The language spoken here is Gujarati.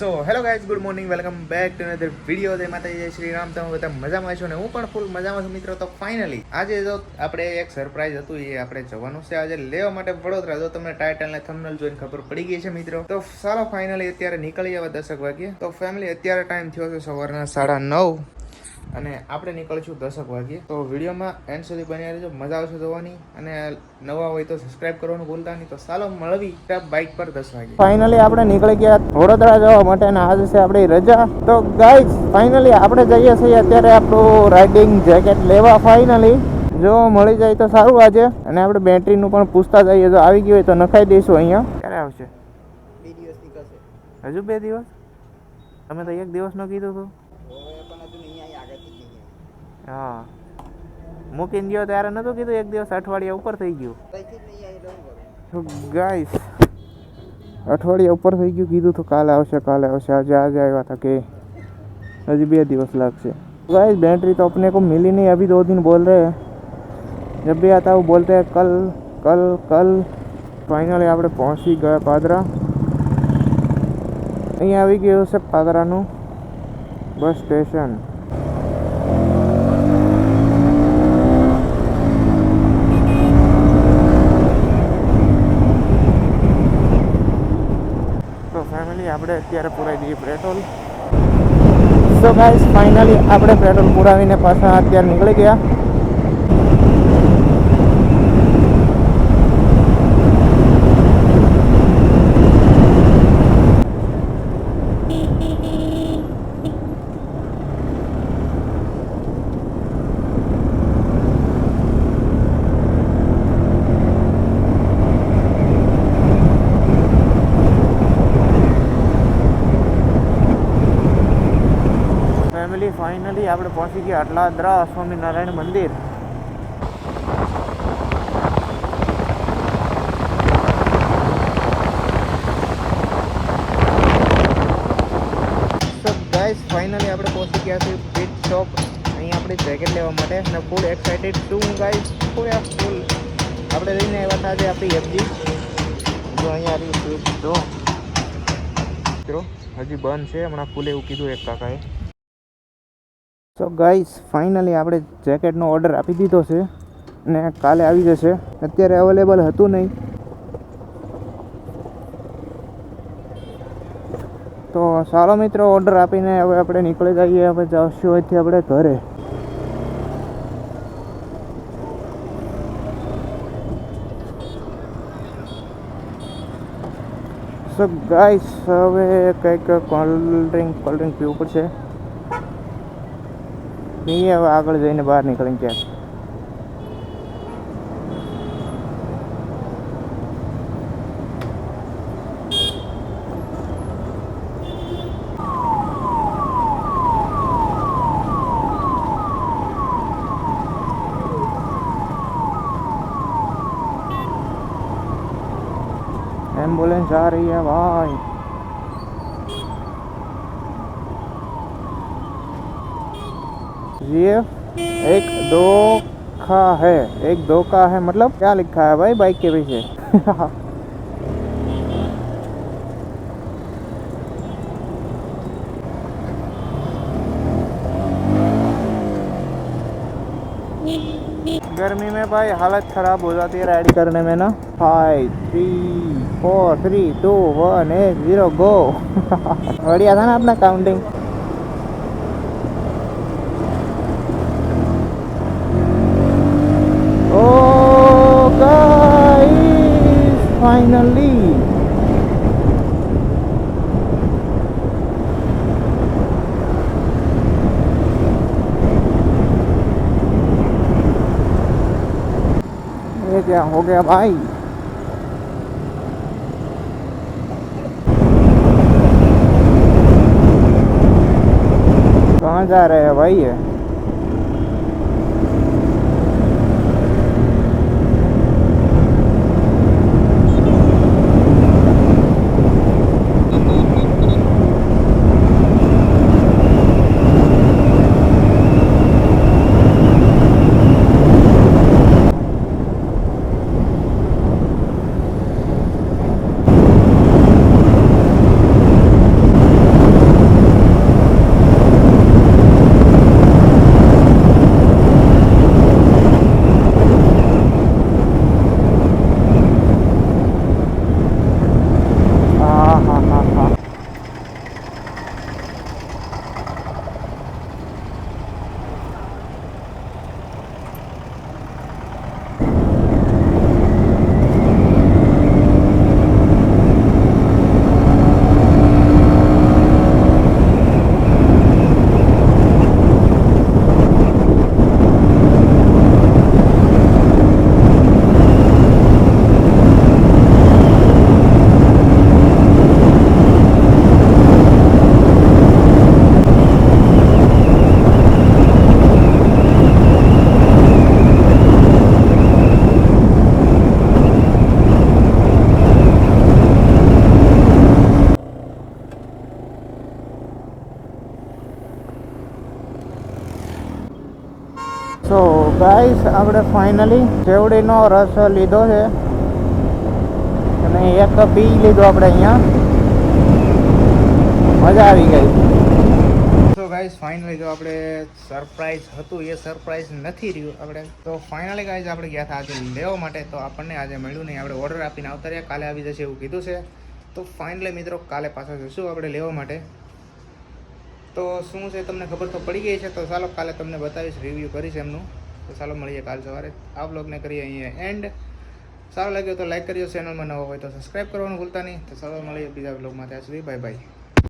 So hello guys good morning welcome back to another video જય માતાજી, જય શ્રી રામ. તમે બધા મજામાં છો ને? હું પણ ફૂલ મજામાં છું મિત્રો. તો ફાઇનલી આજે જો આપણે એક સરપ્રાઈઝ હતું, એ આપણે જવાનું છે આજે લેવા માટે વડોદરા. જો તમને ટાઇટલ ને થંબનેલ જોઈને ખબર પડી ગઈ છે મિત્રો. તો ચાલો ફાઇનલી અત્યારે નીકળી જવા દસક વાગ્યે. તો ફેમિલી અત્યારે ટાઈમ થયો છે સવારના સાડા નવ. અને આપણે નીકળીશું દસક વાગ્યે. તો વિડીયોમાં એન્ડ સુધી બન્યા રહેજો. મજા આવશે જોવાની. અને નવા હોય તો સબસ્ક્રાઇબ કરવાનું ભૂલતા નહીં. તો ચાલો મળવી બાઇક પર દસ વાગે ફાઇનલી આપણે નીકળી ગયા વડોદરા જવા માટે અને આજે છે આપણી રજા. તો ગાઈઝ ફાઇનલી આપણે જઈએ છીએ અત્યારે આપણું રાઇડિંગ જેકેટ લેવા ફાઇનલી જો મળી જાય તો સારું આજે. અને આપણે બેટરીનું પણ પૂછતા જઈએ. જો આવી ગયું હોય તો નખાઈ દઈશું અહીંયા. ક્યારે આવશે? બે દિવસ નીકળશે. હજુ બે દિવસ? તમે તો એક દિવસનો કીધું હતું હવે પણ હજુ નહીં અહીં આગળથી જ નહીં હા મૂકીને ગયો ત્યારે નતું કીધું એક દિવસ અઠવાડિયા ઉપર થઈ ગયું અહીંથી જ નહીં આવી રહું કરું તો ગાઈસ અઠવાડિયા ઉપર થઈ ગયું કીધું તો કાલે આવશે કાલે આવશે આજે આજે આવ્યા હતા કે હજી બે દિવસ લાગશે गाइस बैटरी तो अपने को मिली नहीं अभी दो दिन बोल रहे हैं जब भी आता है वो बोलते हैं कल कल कल ફાઇનલી આપણે પહોંચી ગયા પાદરા અહીંયા આવી ગયું છે પાદરાનું બસ સ્ટેશન તો ફેમિલી આપણે અત્યારે પુરાવી દઈએ પેટ્રોલ સો ગાઈસ ફાઇનલી આપણે પેટ્રોલ પુરાવીને પાછા અત્યારે નીકળી ગયા ફેમિલી ફાઇનલી આપણે પહોંચી ગયા અટલાદરા સ્વામિનારાયણ મંદિર. ગાઈસ ફાઇનલી આપણે પહોંચી ગયા છે બીચ શોપ અહીં આપણે જેકેટ લેવા માટે અને ફૂલ એક્સાઇટેડ છું હું ગાઈસ ફૂલ ફૂલ આપણે લઈને આવ્યા હતા આજે આપણી એફજી જો અહીંયા આવી સ્વીટ મિત્રો, હજી બંધ છે. હમણાં ફૂલ એવું કીધું એક કાકાએ. સો ગાઈસ ફાઇનલી આપણે જેકેટનો ઓર્ડર આપી દીધો છે ને કાલે આવી જશે. અત્યારે અવેલેબલ હતું નહીં. તો સારો મિત્રો ઓર્ડર આપીને હવે આપણે નીકળી જઈએ. હવે જશું અહીંથી આપણે ઘરે. સો ગાઈસ હવે કંઈક કોલ્ડ ડ્રિંક કોલ્ડ ડ્રિંક પીવું પડશે. પીએ હવે આગળ જઈને બહાર નીકળીને ક્યાંક एम्बुलेंस आ रही है भाई ये एक दो खा है। एक दो का है मतलब क्या लिखा है भाई बाइक के पीछे? गर्मी में भाई हालत ख़राब हो जाती है राइड करने में ना। Five three four three two one eight zero go बढ़िया था ना अपना काउंटिंग क्या हो गया भाई कहाँ जा रहे हैं भाई ये ગાઈસ, આપણે ફાઇનલી ચેવડીનો રસ લીધો છે. અને એક પી લીધો આપણે અહીંયા. મજા આવી ગઈ. તો ગાઈસ, ફાઇનલી જો આપણે સરપ્રાઈઝ હતું, એ સરપ્રાઈઝ નથી રહ્યું. આપણે તો ફાઇનલી ગાઈઝ આપણે ગયા હતા આજે લેવા માટે. તો આપણને આજે મળ્યું નહીં. આપણે ઓર્ડર આપીને આવતા કાલે આવી જશે એવું કીધું છે. તો ફાઇનલી મિત્રો, કાલે પાછા જશું આપણે લેવા માટે. તો શું છે, તમને ખબર તો પડી ગઈ છે. તો ચાલો કાલે તમને બતાવીશ રિવ્યૂ કરીશ એમનું. તો ચાલો મળીએ કાલ સવારે. આ બ્લોગને કરીએ અહીંયા એન્ડ સારું લાગ્યો તો લાઈક કરજો. ચેનલમાં નવો હોય તો સબસ્ક્રાઈબ કરવાનું ભૂલતા નહીં. તો ચાલો મળીએ બીજા બ્લોગમાં ત્યાં સુધી બાય બાય